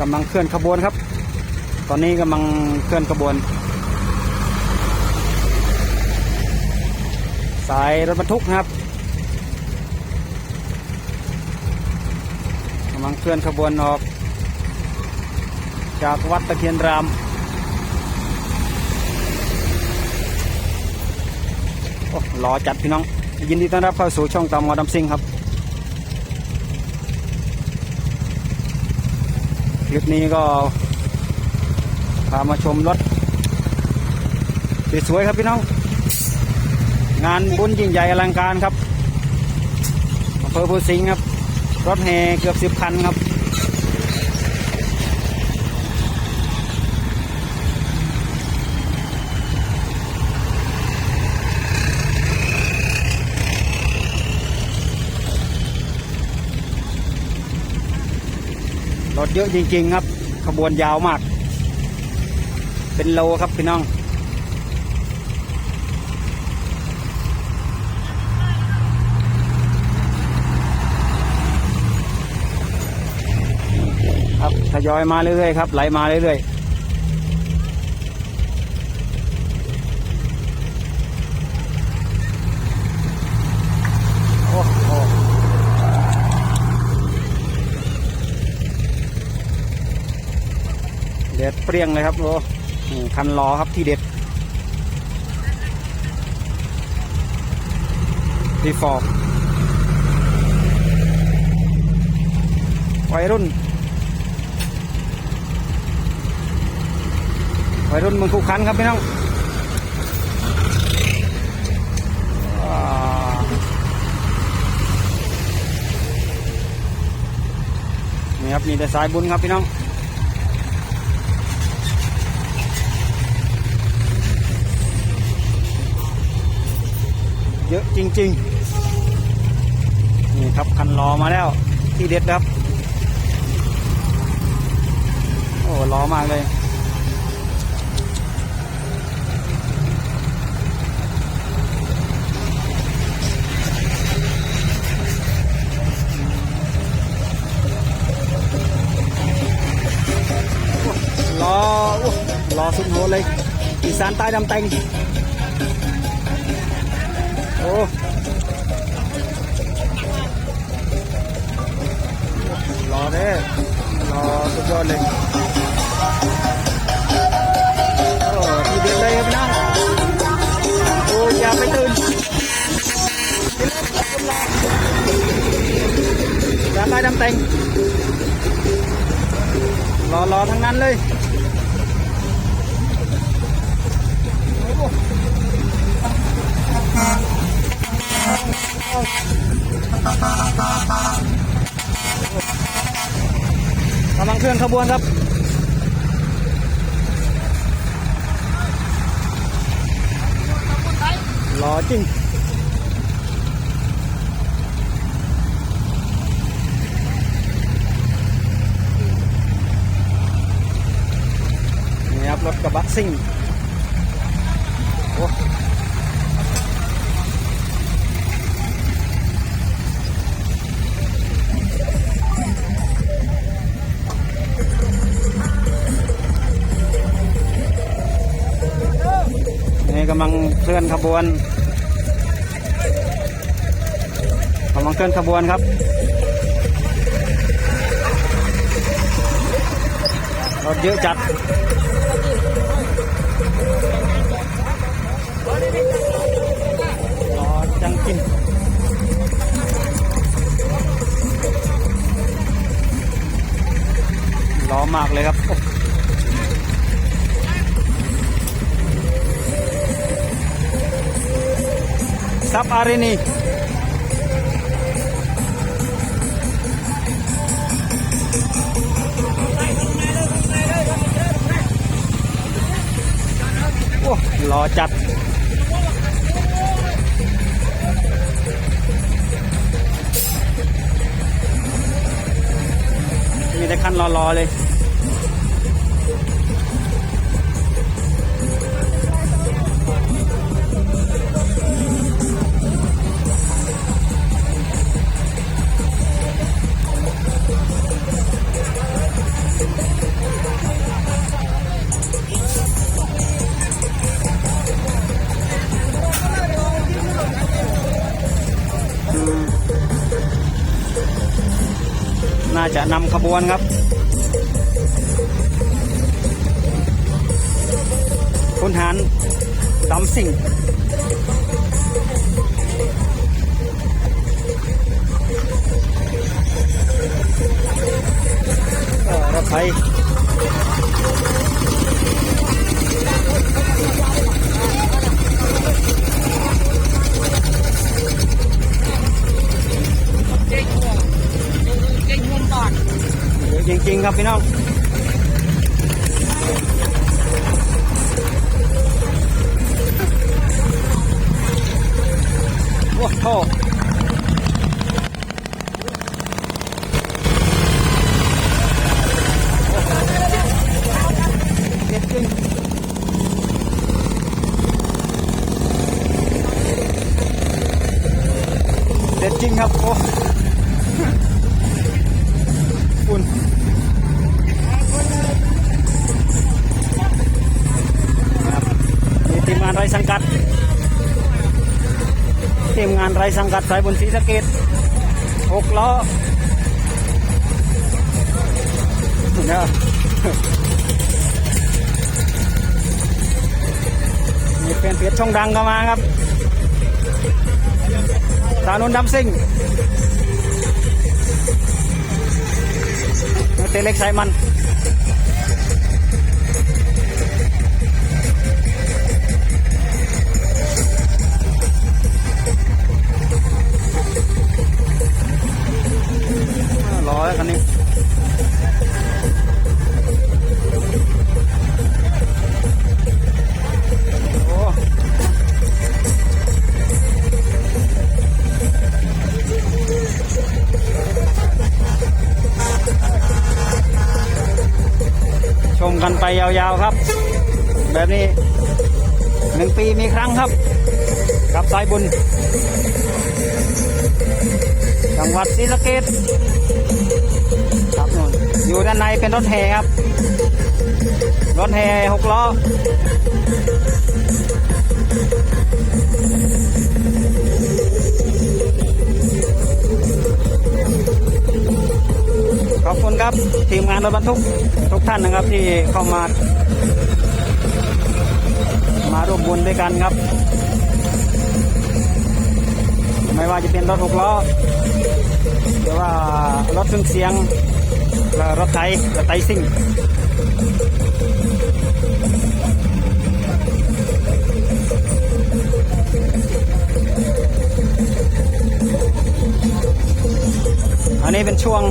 กำลังเคลื่อนขบวนครับ ตอนนี้กำลังเคลื่อนขบวน สายรถบรรทุกครับกำลังเคลื่อนขบวนออก จากวัดตะเคียนรามโอ้รอจัดพี่น้อง ยินดีต้อนรับเข้าสู่ช่องตามอดำซิงครับ คลิปนี้ก็พามาชมรถสวยๆครับพี่น้อง งานบุญยิ่งใหญ่อลังการครับอำเภอภูสิงห์ครับ รถแห่เกือบสิบคันครับ ถเยอะจริง ๆ ครับ ขบวนยาวมาก เป็นโลครับพี่น้อง ครับทยอยมาเรื่อยๆครับไหลมาเรื่อยๆโอ้โหเด็ดเปรี้ยงเลยครับโอ้นี่คันล้อครับที่เด็ดดีฟอกวัยรุ่นวัยรุ่นมืองคูขันครับพี่น้องนี่ครับมีแต่สายบุญครับพี่น้อง เยอะจ ริงๆ นี่ครับคันรอมาแล้ว ที่เด็ดครับ โอ้ล้อมากเลยรอโอ้อสุดโหดเลยอีสานใต้ดำแตงโอ้านใต้ดำแตงรอรอทั้งนั้นเลยกำลังเคลื่อนขบวนครับรอจริง นี่ครับ รถกระบะซิ่งโอ้นี่กำลังเคลื่อนขบวนกำลังเคลื่อนขบวนครับรถเยอะจัด ซับอารีนีโอ้รอจัดมีแต่คันรอๆเลย จะนำขบวนครับ คุณหารดำสิ่งเอ่อรถไฟ ครับพี่น้องโอ้โหเด็ดจริงเด็ดจริงครับโอ้คุณ ทีมงานไรสังกัดทีมงานไรสังกัดสายบนศรีสะเกดหกล้อเนี่ยมีเป็นเพจช่องดังก็มาครับตานุนดำซิ่งเตเล็กสายมัน ร้อแล้วคันนี้โอ้ชมกันไปยาวๆครับ แบบนี้หนึ่งปีมีครั้งครับ กับสายบุญ จังหวัดศรีสะเกษครับนู่นอยู่ด้านในเป็นรถแห่ครับ รถแห่หกล้อขอบคุณครับ ทีมงานรถบรรทุกทุกท่านนะครับที่เข้ามา มาร่วมบุญด้วยกันครับ ไม่ว่าจะเป็นรถหกล้อหรือว่ารถเครื่องเสียงหรือรถไถรถไถซิ่งอันนี้เป็นช่วง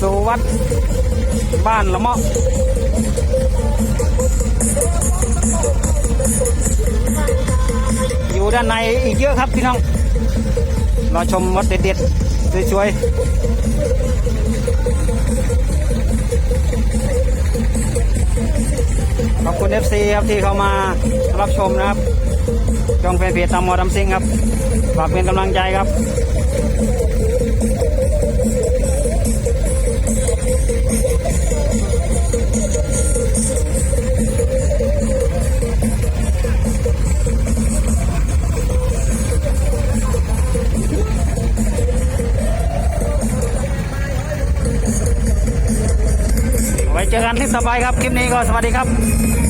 สู่วัดบ้านละเมาะอยู่ด้านในอีกเยอะครับพี่น้องรอชมวัดเด็ดๆสวยๆขอบคุณ FC ครับที่เข้ามารับชมนะครับช่องแฟนเพจตามมอดำซิงครับ ฝากเป็นกำลังใจครับ ไว้เจอกันที่สบายครับ คลิปนี้ก็สวัสดีครับ